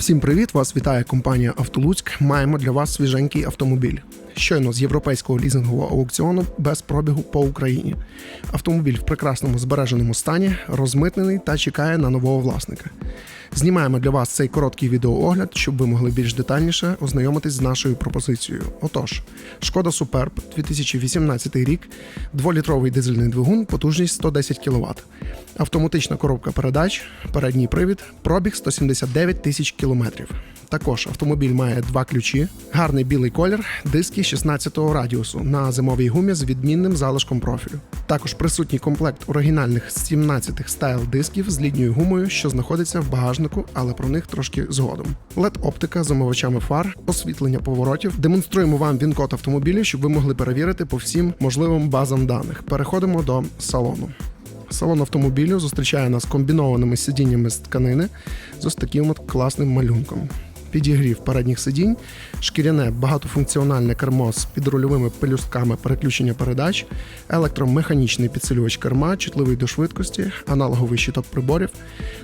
Всім привіт! Вас вітає компанія Автолуцьк. Маємо для вас свіженький автомобіль. Щойно з європейського лізингового аукціону без пробігу по Україні. Автомобіль в прекрасному збереженому стані, розмитнений та чекає на нового власника. Знімаємо для вас цей короткий відеоогляд, щоб ви могли більш детальніше ознайомитись з нашою пропозицією. Отож, шкода Superb 2018 рік, 2-літровий дизельний двигун, потужність 110 кВт. Автоматична коробка передач, передній привід, пробіг 179 тисяч кілометрів. Також автомобіль має два ключі, гарний білий колір, диски 16-го радіусу на зимовій гумі з відмінним залишком профілю. Також присутній комплект оригінальних 17 стайл дисків з літньою гумою, що знаходиться в багажнику, але про них трошки згодом. led оптика з омивачами фар, освітлення поворотів. Демонструємо вам він-код автомобілів, щоб ви могли перевірити по всім можливим базам даних. Переходимо до салону. Салон автомобілю зустрічає нас комбінованими сидіннями з тканини з ось таким от класним малюнком. Підігрів передніх сидінь, шкіряне багатофункціональне кермо з підрульовими пелюстками переключення передач, електромеханічний підсилювач керма, чутливий до швидкості, аналоговий щиток приборів,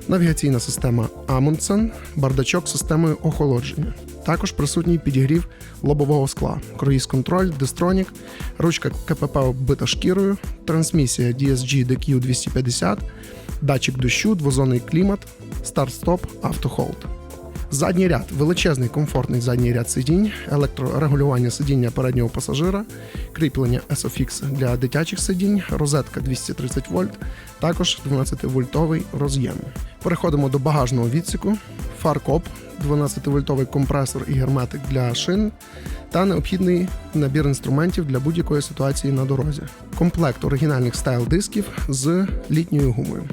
навігаційна система Amundsen, бардачок з системою охолодження. Також присутній підігрів лобового скла, круїз-контроль, дистронік, ручка КПП оббита шкірою, трансмісія DSG DQ 250, датчик дощу, двозонний клімат, старт-стоп, автохолд. Задній ряд. Величезний комфортний задній ряд сидінь, електрорегулювання сидіння переднього пасажира, кріплення SOFIX для дитячих сидінь, розетка 230 вольт, також 12-вольтовий роз'єм. Переходимо до багажного відсіку, фаркоп, 12-вольтовий компресор і герметик для шин. Та необхідний набір інструментів для будь-якої ситуації на дорозі. Комплект оригінальних стайл дисків з літньою гумою.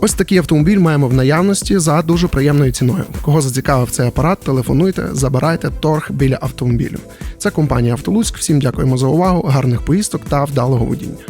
Ось такий автомобіль маємо в наявності за дуже приємною ціною. Кого зацікавив цей апарат, телефонуйте, забирайте торг біля автомобілю. Це компанія Автолуцьк. Всім дякуємо за увагу, гарних поїздок та вдалого водіння.